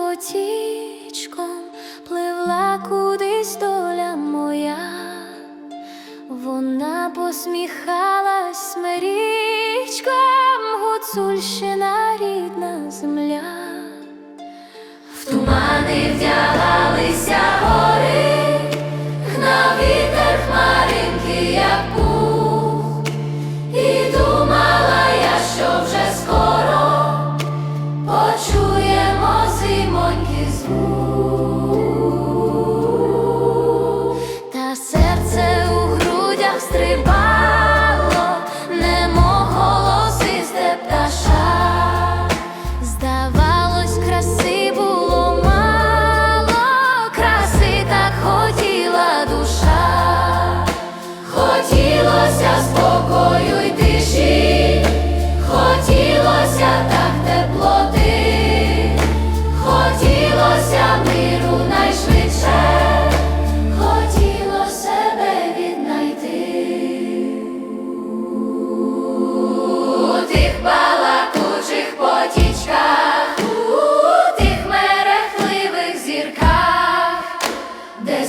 потічком пливла кудись доля моя, вона посміхалась мрічкам Гуцульщина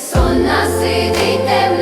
Сонна сидить темно.